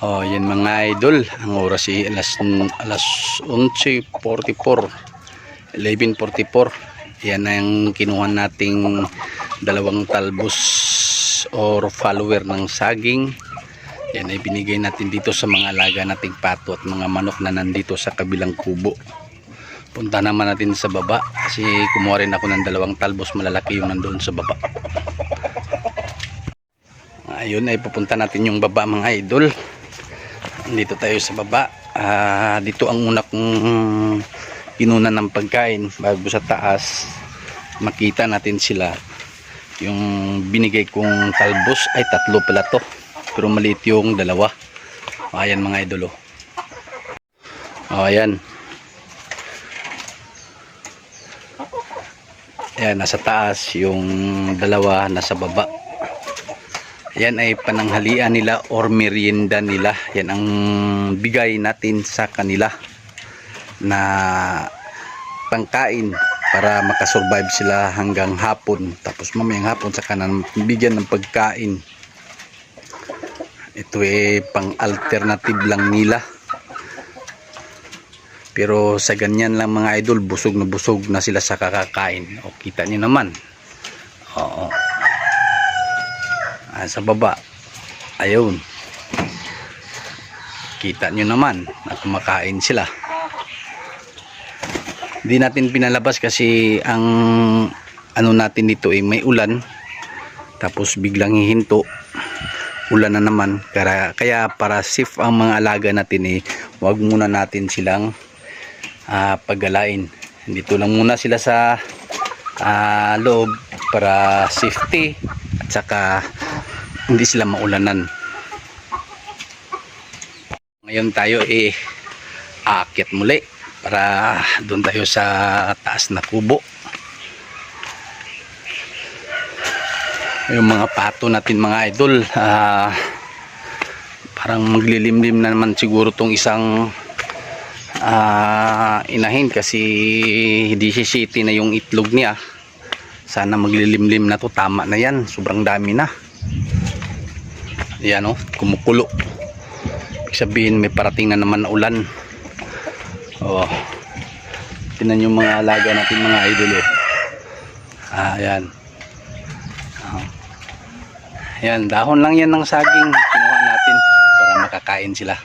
Oh, yan mga idol. Ang oras ay alas, alas 11.44. 11.44. Yan ang kinuha nating dalawang talbos or follower ng saging. Yan ay binigay natin dito sa mga alaga nating pato at mga manok na nandito sa kabilang kubo. Punta naman natin sa baba kasi kumuha rin ako ng dalawang talbos malalaki yung nandoon sa baba. Ayun ay pupunta natin yung baba mga idol. Dito tayo sa baba. Ah, dito ang una kong kinunan ng pagkain bago sa taas. Makita natin sila. Yung binigay kong talbos ay tatlo pala to. Pero maliit yung dalawa. Ayan mga idol oh. Oh, ayan. Ayan, nasa taas. Yung dalawa nasa baba. Yan ay pananghalian nila or merienda nila. Yan ang bigay natin sa kanila na pangkain para makasurvive sila hanggang hapon. Tapos mamayang hapon sa kanan bigyan ng pagkain. Ito ay pang alternative lang nila. Pero sa ganyan lang mga idol, busog na busog na sila sa kakakain. O kita nyo naman. Oo ah, sa baba. Ayun. Kita nyo naman na kumakain sila. Hindi natin pinalabas kasi ang ano natin dito ay may ulan. Tapos biglang hihinto. Ulan na naman. Kaya, kaya para safe ang mga alaga natin eh wag muna natin silang ah, paggalain dito lang muna sila sa ah, loob para safety at saka hindi sila maulanan. Ngayon tayo eh aakyat muli para doon tayo sa taas na kubo. Yung mga pato natin mga idol ah, parang maglilimlim na naman siguro tong isang ah, inahin kasi hindi city na yung itlog niya. Sana maglilimlim na to. Tama na yan. Sobrang dami na yan o kumukulo. Ibig sabihin may parating na naman na ulan. Oh. Tinan yung mga alaga natin mga idol eh. ah yan. Oh. yan dahon lang yan ng saging. Kinuha natin para makakain sila